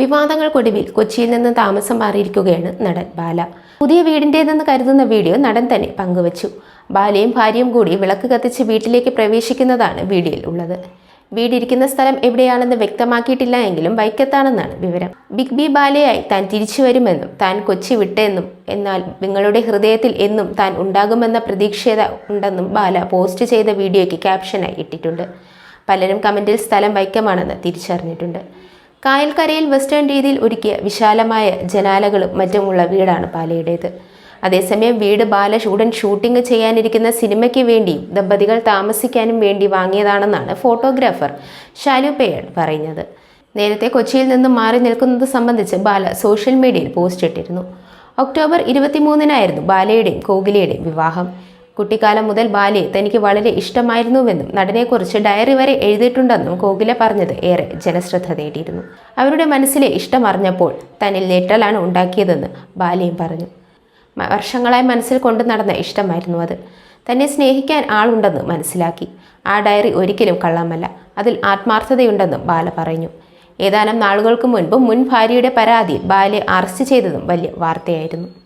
വിവാദങ്ങൾക്കൊടുവിൽ കൊച്ചിയിൽ നിന്ന് താമസം മാറിയിരിക്കുകയാണ് നടൻ ബാല. പുതിയ വീടിന്റേതെന്ന് കരുതുന്ന വീഡിയോ നടൻ തന്നെ പങ്കുവച്ചു. ബാലയും ഭാര്യയും കൂടി വിളക്ക് കത്തിച്ച് വീട്ടിലേക്ക് പ്രവേശിക്കുന്നതാണ് വീഡിയോയിൽ ഉള്ളത്. വീടിരിക്കുന്ന സ്ഥലം എവിടെയാണെന്ന് വ്യക്തമാക്കിയിട്ടില്ല എങ്കിലും വൈക്കത്താണെന്നാണ് വിവരം. ബിഗ് ബി ബാലയായി താൻ തിരിച്ചു വരുമെന്നും താൻ കൊച്ചി വിട്ടെന്നും എന്നാൽ നിങ്ങളുടെ ഹൃദയത്തിൽ എന്നും താൻ ഉണ്ടാകുമെന്ന പ്രതീക്ഷത ഉണ്ടെന്നും ബാല പോസ്റ്റ് ചെയ്ത വീഡിയോയ്ക്ക് ക്യാപ്ഷനായി ഇട്ടിട്ടുണ്ട്. പലരും കമന്റിൽ സ്ഥലം വൈക്കമാണെന്ന് തിരിച്ചറിഞ്ഞിട്ടുണ്ട്. കായൽക്കരയിൽ വെസ്റ്റേൺ രീതിയിൽ ഒരുക്കിയ വിശാലമായ ജനാലകളും മറ്റുമുള്ള വീടാണ് പാലയുടേത്. അതേസമയം വീട് ബാല ഉടൻ ഷൂട്ടിംഗ് ചെയ്യാനിരിക്കുന്ന സിനിമയ്ക്ക് വേണ്ടിയും ദമ്പതികൾ താമസിക്കാനും വേണ്ടി വാങ്ങിയതാണെന്നാണ് ഫോട്ടോഗ്രാഫർ ഷാലു പേയൺ പറയുന്നത്. നേരത്തെ കൊച്ചിയിൽ നിന്നും മാറി നിൽക്കുന്നത് സംബന്ധിച്ച് ബാല സോഷ്യൽ മീഡിയയിൽ പോസ്റ്റ് ഇട്ടിരുന്നു. ഒക്ടോബർ ഇരുപത്തിമൂന്നിനായിരുന്നു ബാലയുടെയും കോഹ്ലിയുടെയും വിവാഹം. കുട്ടിക്കാലം മുതൽ ബാലെ തനിക്ക് വളരെ ഇഷ്ടമായിരുന്നുവെന്നും നടനെക്കുറിച്ച് ഡയറി വരെ എഴുതിയിട്ടുണ്ടെന്നും കോകില പറഞ്ഞത് ഏറെ ജനശ്രദ്ധ നേടിയിരുന്നു. അവരുടെ മനസ്സിലെ ഇഷ്ടം അറിഞ്ഞപ്പോൾ തന്നിൽ ഞെട്ടലാണ് ഉണ്ടാക്കിയതെന്ന് ബാലയും പറഞ്ഞു. വർഷങ്ങളായി മനസ്സിൽ കൊണ്ടു നടന്ന ഇഷ്ടമായിരുന്നു അത്. തന്നെ സ്നേഹിക്കാൻ ആളുണ്ടെന്ന് മനസ്സിലാക്കി. ആ ഡയറി ഒരിക്കലും കള്ളമല്ല അതിൽ ആത്മാർത്ഥതയുണ്ടെന്നും ബാല പറഞ്ഞു. ഏതാനും നാളുകൾക്ക് മുൻപ് മുൻ ഭാര്യയുടെ പരാതി ബാലെ അറസ്റ്റ് ചെയ്തതും വലിയ വാർത്തയായിരുന്നു.